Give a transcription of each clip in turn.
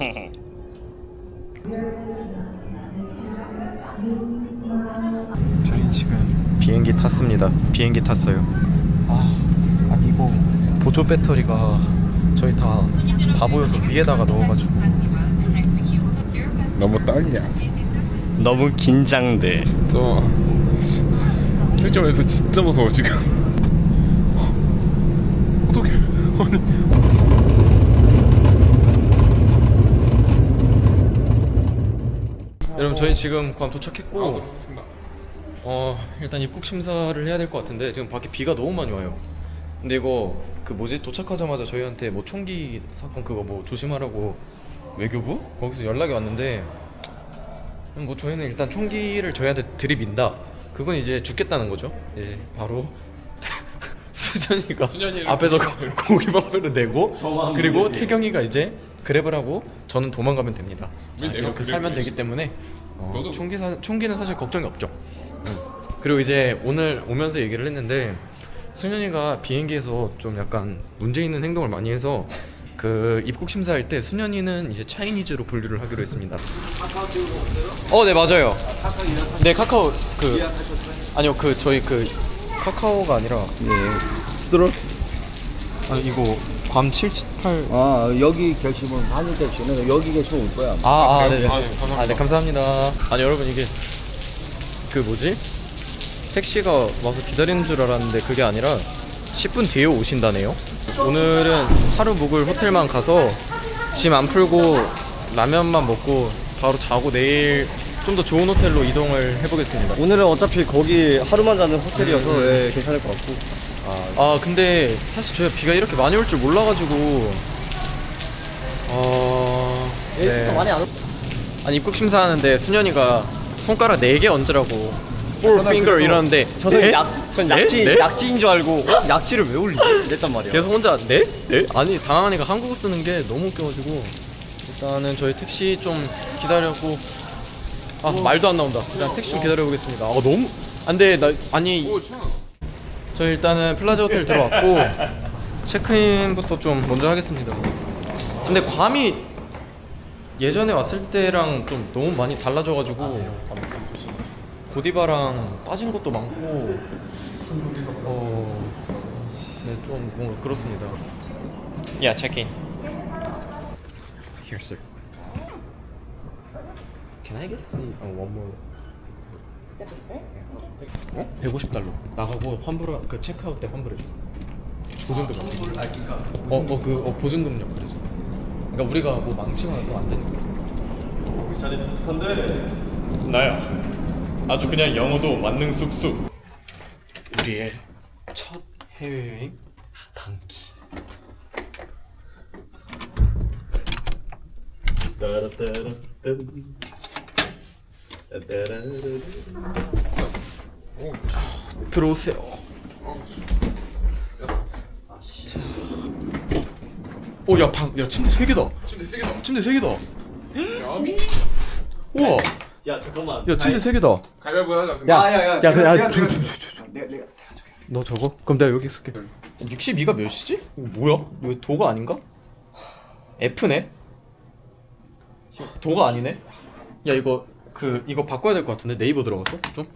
저희 지금 비행기 탔습니다. 비행기 탔어요. 아, 아니 이거 보조 배터리가 저희 다 바보여서 위에다가 넣어가지고 너무 떨려. 너무 긴장돼. 진짜 실점에서 진짜 무서워 지금. 어떡해. 아니. 여러분 저희 지금 괌 도착했고 어 일단 입국 심사를 해야 될 것 같은데 지금 밖에 비가 너무 많이 와요. 근데 이거 그 뭐지 도착하자마자 저희한테 뭐 총기 사건 그거 뭐 조심하라고 외교부 거기서 연락이 왔는데 뭐 저희는 일단 총기를 저희한테 들이민다. 그건 이제 죽겠다는 거죠. 이제 바로 수전이가 앞에서 고- 고기방패를 내고 그리고 태경이가 이제 그랩을 하고 저는 도망가면 됩니다. 자, 왜 내가 이렇게 그랩을 살면? 되기 때문에 어, 너도- 총기 사, 총기는 사실 걱정이 없죠. 응. 그리고 이제 오늘 오면서 얘기를 했는데 수년이가 비행기에서 좀 약간 문제 있는 행동을 많이 해서 그 입국 심사할 때 수년이는 이제 차이니즈로 분류를 하기로 했습니다. 어, 네 맞아요. 네 카카오 그 아니요 그 저희 그 카카오가 아니라 들어. 아니 이거 괌 778. 아 여기 계시면 한일 계시는 여기 계시면 올 거야. 아, 아, 네, 네. 아, 네, 감사합니다. 아, 네, 감사합니다. 아니, 여러분, 이게 그 뭐지? 택시가 와서 기다리는 줄 알았는데 그게 아니라 10분 뒤에 오신다네요. 오늘은 하루 묵을 호텔만 가서 짐 안 풀고 라면만 먹고 바로 자고 내일 좀 더 좋은 호텔로 이동을 해보겠습니다. 오늘은 어차피 거기 하루만 자는 호텔이어서 음. 예, 괜찮을 것 같고. 아 근데 사실 저희가 비가 이렇게 많이 올 줄 몰라가지고 어... 예, 많이 안. 아니 입국 심사하는데 수년이가 손가락 4개 얹으라고 four finger 이러는데 저는 네? 약, 전 네? 약지, 네? 약지인 줄 알고 어? 약지를 왜 올리지? 이랬단 말이야. 계속 혼자 네? 네? 아니 당황하니까 한국어 쓰는 게 너무 웃겨가지고 일단은 저희 택시 좀 기다려고 아 말도 안 나온다 그냥 택시 좀 기다려보겠습니다 아 너무 안돼 나 아니. 저희 일단은 플라자 호텔 들어왔고 체크인부터 좀 먼저 하겠습니다. 근데 괌이 예전에 왔을 때랑 좀 너무 많이 달라져가지고 고디바랑 빠진 것도 많고 어, 네, 좀 뭔가 그렇습니다. Yeah, check in. Here, sir. Can I get see uh, one more? 어? 150달러. 나가고 환불 그 체크아웃 때 환불해 줘. 보증금. 환불 알기가 어어 그 어, 보증금 역할이죠 그러니까 우리가 뭐 망치면 또안 되니까. 우리 자리 독특한데? 나야. 아주 그냥 영어도 만능 쑥쑥. 우리의 첫 해외여행 단기 들어오세요. 오, 야, 방, 야, 침대 세 개다. 침대 세 개다. 침대 세 개다. 야미. 우와, 야 잠깐만. 야, 침대 세 개다. 가위바위보 하자. 근데. 야, 야, 야. 야, 그, 야, 내가- 저, 내가- 저, 저, 저, 저. 너 저거? 그럼 내가 여기 쓸게. 62가 몇이지? 이거 뭐야? 이거 도가 아닌가? F네? 도가 아니네? 야, 이거 그 이거 바꿔야 될 것 같은데 네이버 들어가서 좀.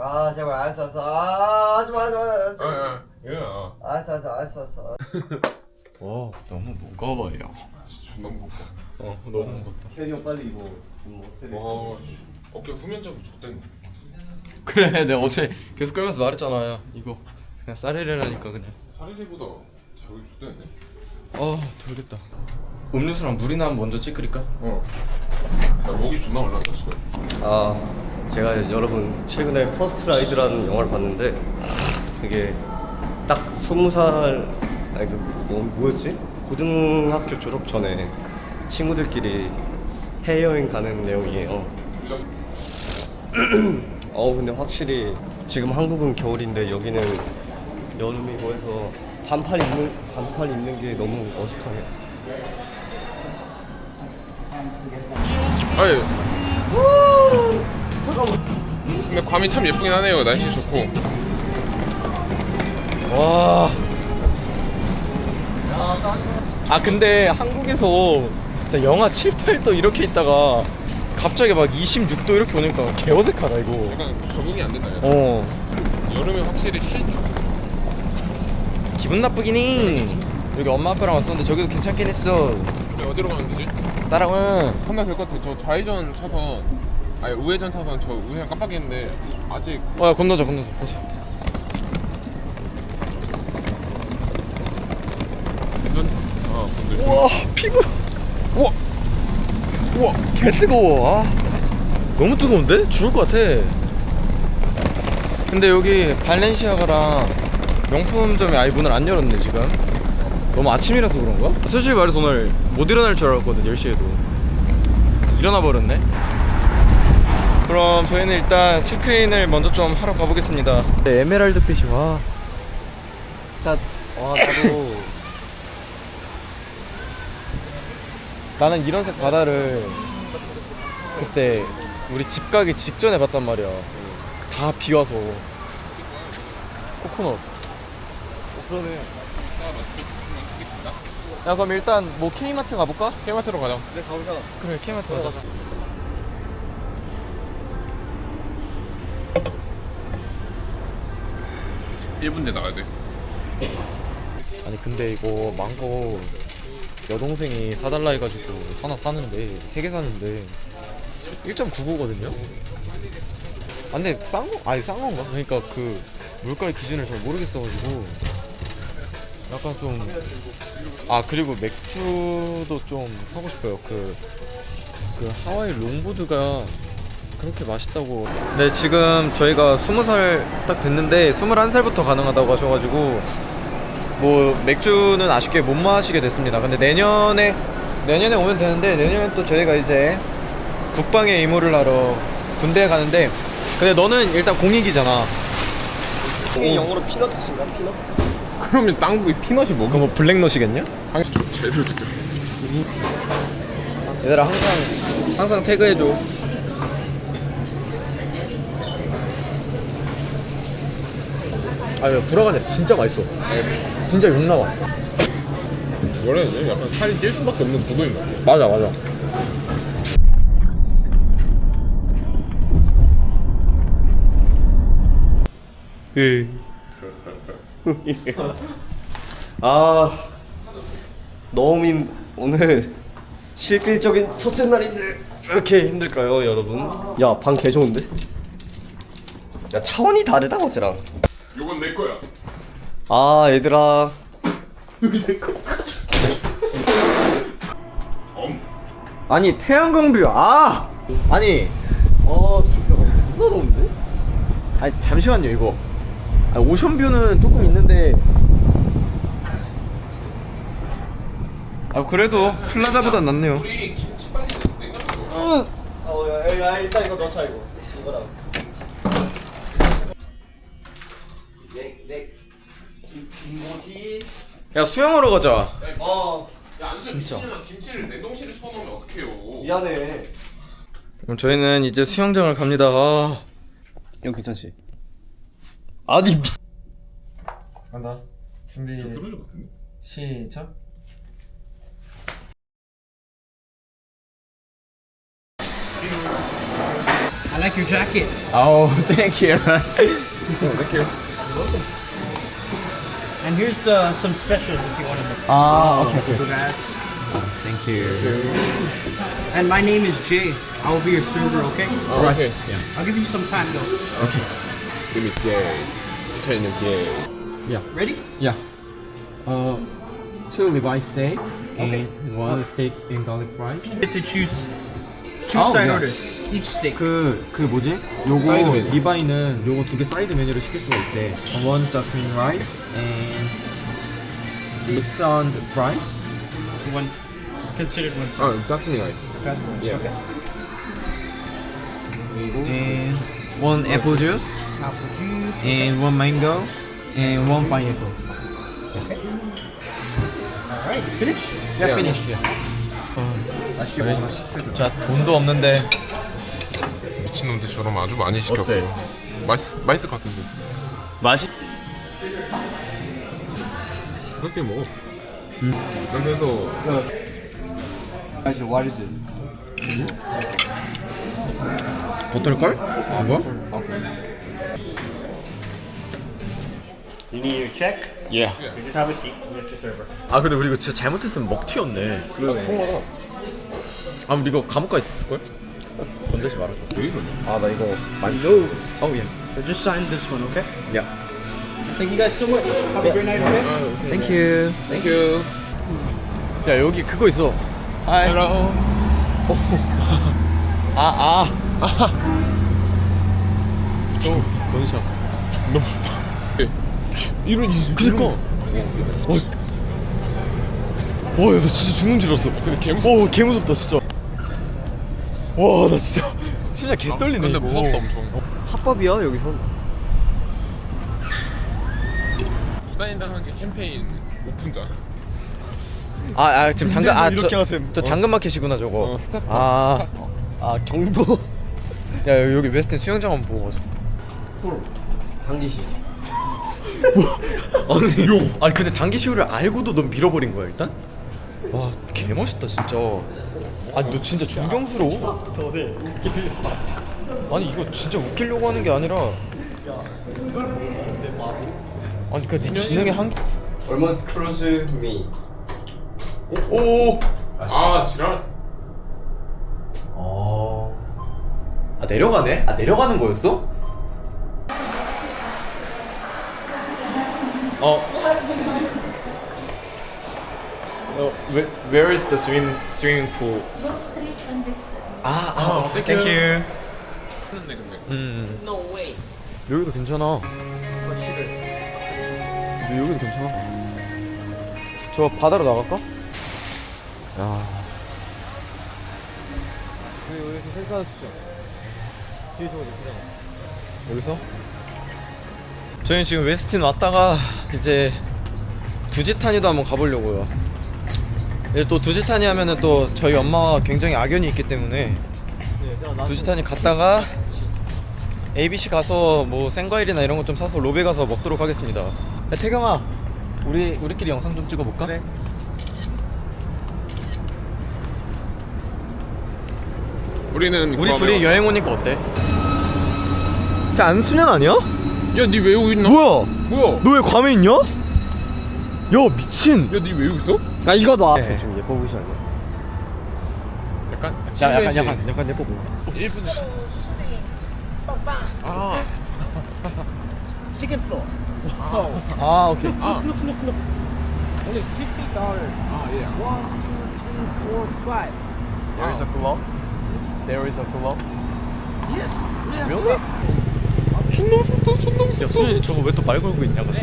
아 제발 알았어 알았어 아 하지마 하지마 아, 알았어 야, 야. 알았어 알았어 알았어 알았어 와, 너무 무거워요. 존나 무겁다. 어, 너무 무겁다. 캐리어 빨리 입어. 호텔에. 와, 씨. 어깨 후면잡이 좆됐네. 그래 내가 어제 계속 끌면서 말했잖아 이거 그냥 쌀이래라니까 그냥 사리리보다 저기 좆됐네. 아 돌겠다 음료수랑 물이나 먼저 찌끄릴까? 어. 나 목이 존나 올라갔다 지금. 아, 제가 여러분 최근에 퍼스트 라이드라는 영화를 봤는데 그게 딱 스무 살 아니 그 뭐, 뭐였지? 고등학교 졸업 전에 친구들끼리 해외여행 가는 내용이에요. 어 근데 확실히 지금 한국은 겨울인데 여기는 여름이고 해서 반팔 입는 반팔 입는 게 너무 어색하게. 아니. 근데 괌이 참 예쁘긴 하네요. 날씨 좋고. 와 아 근데 한국에서 진짜 영하 7, 8도 이렇게 있다가 갑자기 막 26도 이렇게 오니까 개 어색하다 이거. 약간 적응이 안 된다. 어 여름에 확실히 싫다. 기분 나쁘긴 해. 여기 엄마 아빠랑 왔었는데 저기도 괜찮긴 했어. 우리 어디로 가면 되지? 따라와. 하면 될것 같아. 저 좌회전 차선, 아니 우회전 차선 저 우회전 깜빡했는데 아직 어 건너자 건너자. 다시. 운전 아 근데 우와 피부. 우와 우와 개 뜨거워. 아, 너무 뜨거운데? 죽을 것 같아. 근데 여기 발렌시아가랑 명품점이 아예 문을 안 열었네 지금. 너무 아침이라서 그런가? 솔직히 말해서 오늘 못 일어날 줄 알았거든 10시에도. 일어나 버렸네. 그럼 저희는 일단 체크인을 먼저 좀 하러 가보겠습니다. 네, 에메랄드 빛이 와. 나, 와 나도 나는 이런 색 바다를 그때 우리 집 가기 직전에 봤단 말이야. 다 비와서 코코넛. 어, 그러네 야 그럼 일단 뭐 K마트 가볼까? 케마트로 가자. 내 가보자 그래 K마트 가자. 1분 내 나가야 돼. 아니 근데 이거 망고 여동생이 사달라 해가지고 하나 사는데 세 개 사는데 1.99거든요. 아, 근데 싼 거? 아니 싼 건가? 그러니까 그 물가의 기준을 잘 모르겠어가지고 약간 좀 아 그리고 맥주도 좀 사고 싶어요. 그, 그 하와이 롱보드가 그렇게 맛있다고. 네 지금 저희가 20살 딱 됐는데 21살부터 가능하다고 하셔가지고 뭐 맥주는 아쉽게 못 마시게 됐습니다. 근데 내년에 내년에 오면 되는데 내년에 또 저희가 이제 국방의 임무를 하러 군대에 가는데 근데 너는 일단 공익이잖아. 이 영어로 피넛 뜻인가? 피넛? 그러면 땅국이 피넛이 뭐고? 그럼 뭐 블랙넛이겠냐? 당신 좀 제대로 찍자. 얘들아 항상 항상 태그해줘. 아야 불화가 진짜 맛있어. 진짜 욕 나와. 뭐라 해야 돼? 약간 살이 찔 수밖에 없는 부도인 것 같아. 맞아 맞아. 예. 아 너무 힘 오늘 실질적인 첫째 날인데 왜 이렇게 힘들까요 여러분? 야 방 개 좋은데? 야 차원이 다르다 어제랑 요건 내 거야. 아 얘들아 엄. 아니 태양광뷰 아 아니 아 진짜 존나 더운데? 아니 잠시만요 이거 아, 오션뷰는 조금 있는데 아 그래도 플라자보단 낫네요 우리 김치 빨리 냉장고에 넣어. 어야 야, 일단 이거 넣자 이거 이거랑 내내 김모지 야 수영하러 가자 어 야, 안돼 진짜. 미친년아 김치를 냉동실에 쳐놓으면 어떡해요? 미안해 그럼 저희는 이제 수영장을 갑니다 아. 이거 괜찮지? 아니 미 간다 준비 저 쓰러질 것 같은데? 시작 I like your jacket. 아우 땡큐 이렇게 And here's uh, some specials if you want to know. 아 오케이 오케이 Guys. 땡큐 And my name is Jay. I will be your server, okay? 아, 오케이. I'll give you some time though. 이 름이 제이. 저희는 제이. Ready? Yeah. Uh, two Levi steak and one steak and garlic fries. Get to choose two Oh, side yeah. orders. Each steak. 그, 그 뭐지? 요거 사이드 메뉴. 리바이는 요거 두 개 사이드 메뉴로 시킬 수가 있대. One jasmine rice and seasoned fries. One considered one side. 아, 자스민가 있어. 예. Okay. And one apple juice Apple juice. and one mango and one pineapple. All right. Finish. Yeah, Yeah. finish. Yeah. 맛있게 먹어. 자, 돈도 없는데 미친놈들 저러면 아주 많이 시켰어. 어때? 맛있, 맛있을 것 같은데. 맛이 그렇게 먹어. 그래서 Guys, what is it? 아 뭐야? You need your check? 예. You just have a seat with the server. 아 근데 우리 이거 진짜 잘못했으면 먹튀였네. 그러네. 통화가 아 우리 이거 감옥 가 있었을 걸? 건들지 말아줘. 왜 이러냐? 아나 이거 만두. 어우 예. So just sign this one, okay? 야. Thank you guys so much. Have a great night, okay? 땡큐. 땡큐. 야 여기 그거 있어. 하이. 헬로. 아 아. 오 건샷. 너무 좋다. 이런 이. 그니까. 어. 와, 야, 나 진짜 죽는 줄 알았어. 근데 개 오, 개 무섭다, 진짜. 와, 나 진짜 심장 개 떨리네. 근데 이거. 무섭다 엄청. 합법이야 여기서. 후다인당 한개 캠페인 오픈자. 아, 아, 지금 당근 아, 이렇게 저, 하셈. 저 당근 마켓이구나 저거. 어 스타터. 아, 스타터. 아 경도. 야 여기 웨스틴 수영장 한번 보고 가자. 당기시. 아니, 아니 근데 단기 시우를 알고도 넌 밀어버린 거야 일단? 와, 개 멋있다 진짜. 아니 너 진짜 존경스러워. 더세. 아니 이거 진짜 웃기려고 하는 게 아니라. 아니 그네 지능의 한. Almost close me. 오. 아 지랄. 어. 아 내려가네? 아 내려가는 거였어? 어. 어, where, where is the swim swimming pool? Go straight on this side. 아, 아, 아, 땡큐. 땡큐. 했는데 근데. 음. No way. 여기도 괜찮아. 여기도 괜찮아. 저 바다로 나갈까? 야. 여기서 셀카 찍자. 뒤에 저거 예쁘잖아. 여기서? 저희는 지금 웨스틴 왔다가 이제 두지타니도 한번 가보려고요. 이제 또 두지타니 하면은 또 저희 엄마와 굉장히 악연이 있기 때문에 두지타니 갔다가 ABC 가서 뭐 생과일이나 이런 거 좀 사서 로베 가서 먹도록 하겠습니다. 야, 태경아, 우리 우리끼리 영상 좀 찍어볼까? 그래. 우리는 우리 둘이 여행 오니까 어때? 자 안수년 아니야? 야, 니 왜 여기 있나? 뭐야? 뭐야? 너 왜 괌에 있냐? 야 미친. 야, 니 왜 여기 있어? 야 이거 놔. 좀 예뻐 보이지 않냐? 약간 야 약간. 약간 약간 예뻐 보여. 1분. 아, Second floor. 아 오케이. 아, Only fifty dollars. 아, 예. One, two, three, four, five. There is a club. There is a club. Yes. Really? 존나 무섭다 존나 무섭다 야 수현이 저거 왜 또 말 걸고 있냐 가서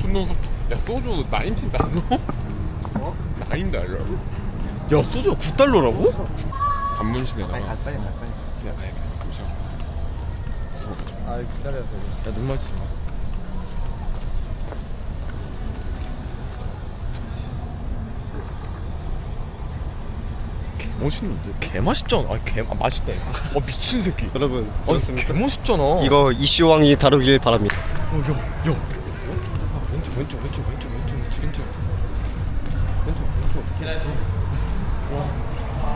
존나 무섭다. 야, 소주 19 달러? 어? 9 달러? 야 소주가 9달러라고? 단문시내다가 빨리 가 빨리 가 빨리. 그냥 아예 그냥 무시하고 무서워가지고 아 기다려야 돼. 야눈 맞추지 마 멋있는데? 개 맛있잖아 아 개 아, 맛있다 이거 아 미친 새끼 여러분 아니? 개 멋있잖아 이거 이슈왕이 다루길 바랍니다. 어, 야, 야. 왼쪽, 왼쪽, 왼쪽, 왼쪽, 왼쪽, 왼쪽, 왼쪽. 왼쪽, 왼쪽.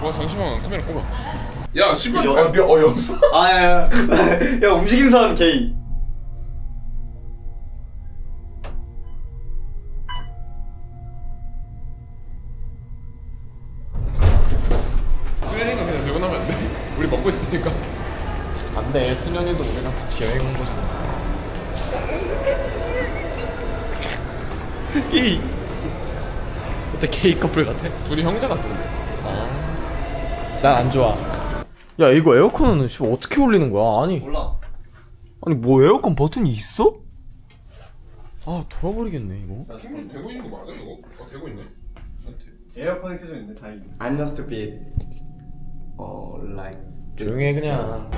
와 잠시만 카메라 꺼봐 야 신발 여- 야, 미안, 어, 여. 아야야 야 움직이는 사람 게이. 우리 먹고 있으니까 안 돼, 수년이도 우리랑 같이 여행 온 거잖아. 이 어때 게이 커플 같아? 둘이 형제다 그런데 난 안 좋아. 야 이거 에어컨은 씨 어떻게 올리는 거야? 아니 몰라. 아니 뭐 에어컨 버튼이 있어? 아 돌아버리겠네 이거. 충분히 되고 있는 거 맞아 이거? 어 되고 있네 에어컨이 켜져 있네 다행히. I'm not stupid. 어 like. 조용히 해 그냥.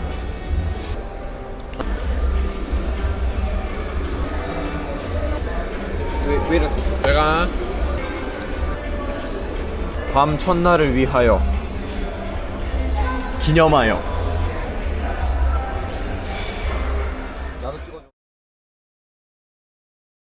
내가 괌 첫날을 위하여 기념하여